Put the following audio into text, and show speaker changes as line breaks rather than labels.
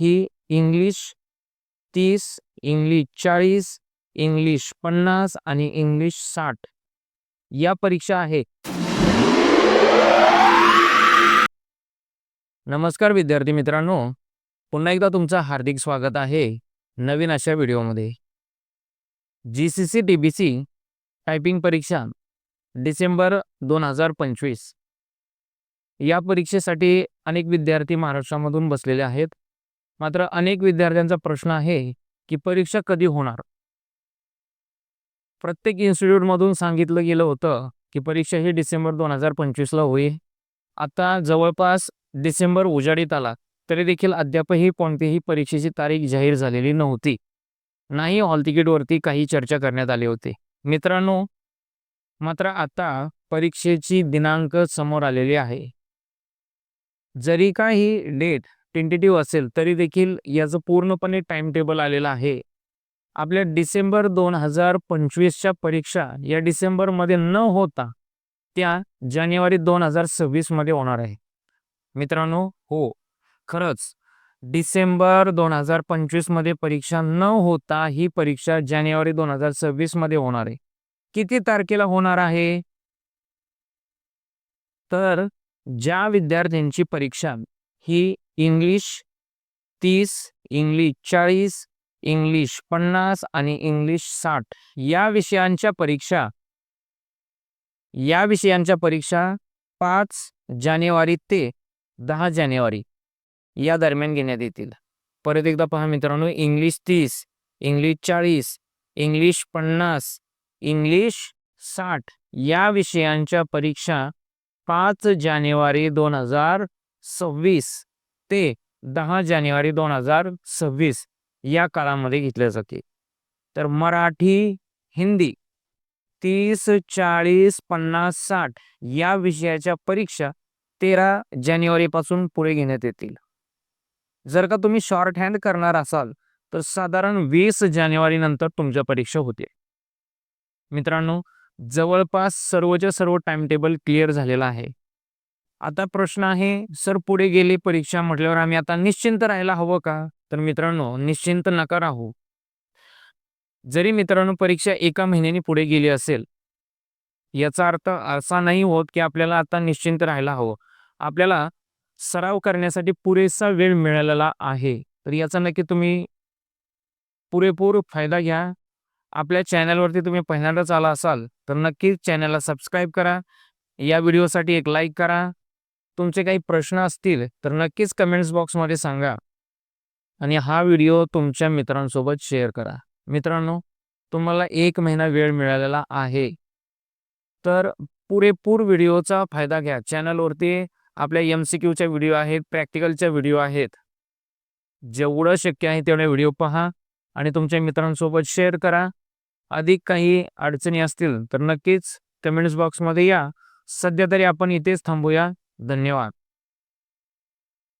ही English तीस English चाळीस English पन्नास आणि इंग्लिश साठ. या परीक्षा आहे नमस्कार विद्यार्थी मित्रांनो. पुन्हा एकदा तुमचं हार्दिक स्वागत आहे नवीन अशा व्हिडिओमध्ये. G C C T B C typing परीक्षा डिसेंबर दोन हजार पंचवीस. या परीक्षेसाठी अनेक विद्यार्थी महाराष्ट्रामधून बसलेले आहेत. मात्र अनेक विद्यार्थ्यांचा प्रश्न आहे की परीक्षा कधी होणार? प्रत्येक इन्स्टिट्यूटमधून सांगितलं गेलं होतं की परीक्षा ही डिसेंबर दोन हजार पंचवीसला होईल. आता जवळपास डिसेंबर उजाडीत आला तरी देखील अद्यापही कोणतीही परीक्षेची तारीख जाहीर झालेली नव्हती. नाही हॉल तिकीटवरती काही चर्चा करण्यात आली होती. मित्रांनो मात्र आता परीक्षेची दिनांक समोर आलेली आहे. जरी का ही डेट टेंटेटिव्ह असेल तरी देखील याचं पूर्णपणे टाइम टेबल आलेलं आहे. आपल्या डिसेंबर दोन हजार पंचवीसच्या परीक्षा या डिसेंबरमध्ये न होता त्या जानेवारी दोन हजार सव्वीसमध्ये होणार आहे. मित्रांनो हो खरंच डिसेंबर दोन हजार पंचवीसमध्ये परीक्षा न होता ही परीक्षा जानेवारी दोन हजार सव्वीसमध्ये होणार आहे. किती तारखेला होणार आहे? तर ज्या विद्यार्थ्यांची परीक्षा ही इंग्लिश तीस इंग्लिश चाळीस इंग्लिश पन्नास आणि इंग्लिश साठ. या विषयांच्या परीक्षा या विषयांच्या परीक्षा पाच जानेवारी ते दहा जानेवारी या दरम्यान घेण्यात येतील. परत एकदा पहा मित्रांनो इंग्लिश तीस इंग्लिश चाळीस इंग्लिश पन्नास इंग्लिश साठ. या विषयांच्या परीक्षा पाच जानेवारी दोन हजार सव्वीस. ते दहा जानेवारी दोन हजार सव्वीस या काळामध्ये घेतले जाते. तर मराठी हिंदी तीस चाळीस पन्नास साठ या विषयाच्या परीक्षा तेरा जानेवारीपासून पुढे घेण्यात येतील. जर का तुम्ही शॉर्ट हँड करणार असाल तर साधारण वीस जानेवारी नंतर तुमच्या परीक्षा होते. मित्रांनो जवळपास सर्वच्या सर्व टाइम टेबल क्लिअर झालेला आहे. आता प्रश्न आहे सर पुढे गेली परीक्षा म्हटल्यावर आम्ही आता निश्चिंत राहायला हवं का? तर मित्रांनो निश्चिंत नका राहू. जरी मित्रांनो परीक्षा एका महिन्याने पुढे गेली असेल याचा अर्थ असा नाही होत की आपल्याला आता निश्चिंत राहायला हवं. आपल्याला सराव करण्यासाठी पुरेसा वेळ मिळालेला आहे. तर याचा नक्की तुम्ही पुरेपूर फायदा घ्या. आपल्या चॅनलवरती तुम्ही पहिल्यांदाच आला असाल तर नक्कीच चॅनलला सबस्क्राईब करा. या व्हिडिओसाठी एक लाईक करा. तुमचे काही प्रश्न असतील तर नक्कीच कमेंट्स बॉक्समध्ये सांगा. आणि हा व्हिडिओ तुमच्या मित्रांसोबत शेअर करा. मित्रांनो तुम्हाला एक महिना वेळ मिळालेला आहे. तर पुरेपूर व्हिडिओचा फायदा घ्या. चॅनलवरती आपल्या एम सी क्यूच्या व्हिडिओ आहेत प्रॅक्टिकलच्या व्हिडिओ आहेत. जेवढं शक्य आहे तेवढे व्हिडिओ पहा आणि तुमच्या मित्रांसोबत शेअर करा. अधिक काही अडचणी असतील तर नक्कीच कमेंट्स बॉक्समध्ये या. सध्या तरी आपण इथेच थांबूया. धन्यवाद.